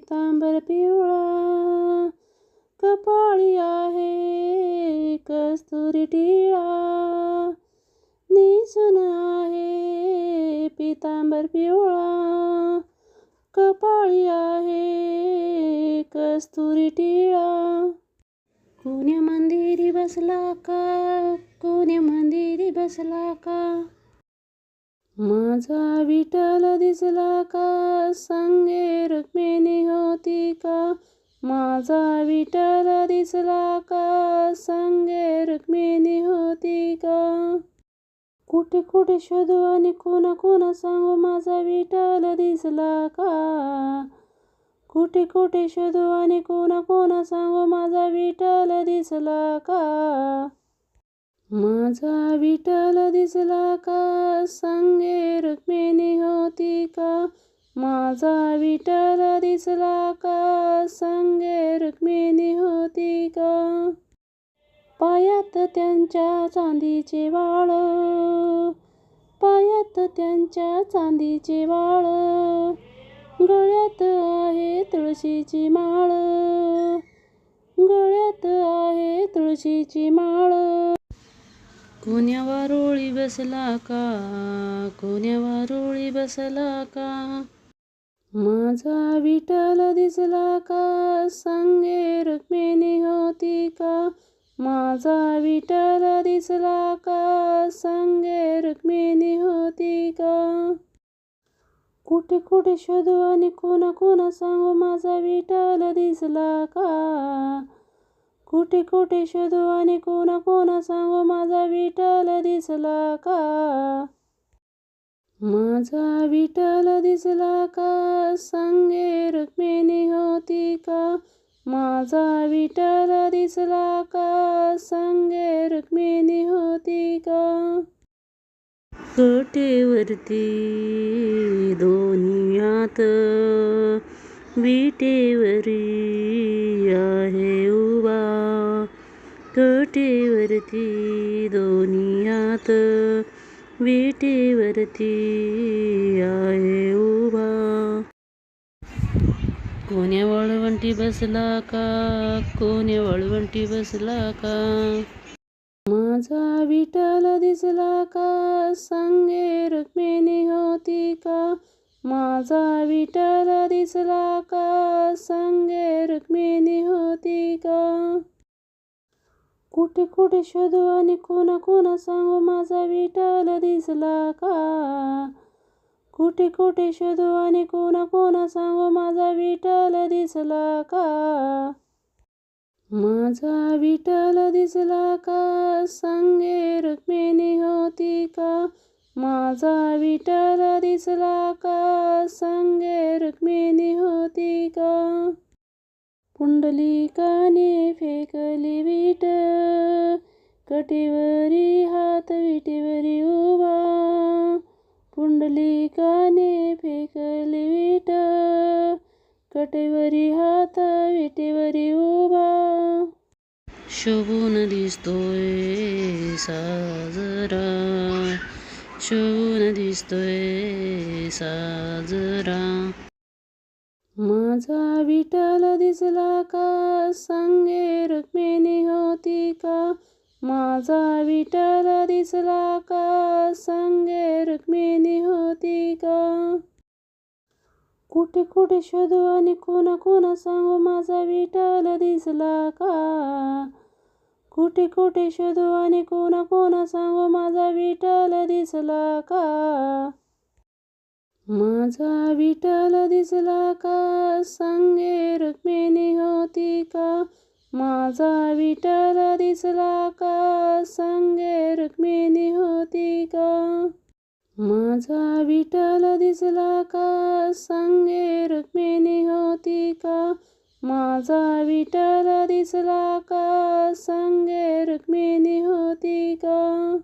पितांबर पिवळा कपाळी आहे कस्तुरी टिळा निसून आहे पितांबर पिवळा कपाळी आहे कस्तुरी टिळा. कोण्या मंदिरी बसला का? कोण्या मंदिरी बसला का? माझा विठ्ठल दिसला का? संगे रुक्मिणी होती का? माझा विठ्ठल दिसला का? संगे रुक्मिणी होती का? कुठे कुठे शोधू आणि कोणा कोणा सांगू माझा विठ्ठल दिसला का? कुठे कुठे शोधू आणि कोणा कोणा सांगू माझा विठ्ठल दिसला का? माझा विठ्ठल दिसला का? संगे रुक्मिणी होती का? माझा विठ्ठल दिसला का? संगे रुक्मिणी होती का? पायात त्यांच्या चांदीचे वाळ पायात त्यांच्या चांदीचे वाळ गळ्यात आहे तुळशीची माळ गळ्यात आहे तुळशीची माळ. कोण्या वारोळी बसला का? कोण्या वारोळी बसला का? माझा विठ्ठल दिसला का? सांगे रुक्मिणी होती का? माझा विठ्ठल दिसला का? सांगे रुक्मिणी होती का? कुठे कुठे शोधू आणि कोणा कोणा सांगू? माझा विठ्ठल दिसला का? कुठे कुठे शोधू आणि कोणा कोणा सांगू माझा विठ्ठल दिसला का? माझा विठ्ठल दिसला का? सांगे रुक्मिणी होती का? माझा विठ्ठल दिसला का? सांगे रुक्मिणी होती का? कोटेवरती दोन्ही हात विटेवरी आहे उभा. कटेवरती दोन्ही हात. विटेवरती आहे उभा. कोण्या वळवंटी बसला का? कोण्या वळवंटी बसला का? माझा विठाल दिसला का? सांगे रुक्मिणी होती का? माझा विठाल दिसला का? सांगे रुक्मिणी होती का? कुठे कुठे शोधू आणि कोणा कोणा सांगू माझा विठ्ठल दिसला का? कुठे कुठे शोधू आणि कोणा कोणा सांगू माझा विठ्ठल दिसला का? माझा विठ्ठल दिसला का? सांगे रुक्मिणी होती का? माझा विठ्ठल दिसला का? सांगे रुक्मिणी होती का? पुंडलिकाने फेकली विट. कटीवरी हात विटेवरी उभा. पुंडलिकाने फेकली विट. कटेवरी हात विटेवरी उभा. शोभून दिसतोय साजरा. शोभून दिसतोय साजरा. माझा विठ्ठल दिसला का? संगे रुक्मिणी होती का? माझा विठ्ठल दिसला का? संगे रुक्मिणी होती का? कुठे कुठे शोधू आणि कोणा कोणा सांगू माझा विठ्ठल दिसला का? कुठे कुठे शोधू आणि कोणा कोणा सांगू माझा विठ्ठल दिसला का? माझा विठ्ठल दिसला का? संगे रुक्मिणी होती का? माझा विठ्ठल दिसला का? संगे रुक्मिणी होती का? माझा विठ्ठल दिसला का? संगे रुक्मिणी होती का? माझा विठ्ठल दिसला का? संगे रुक्मिणी होती का?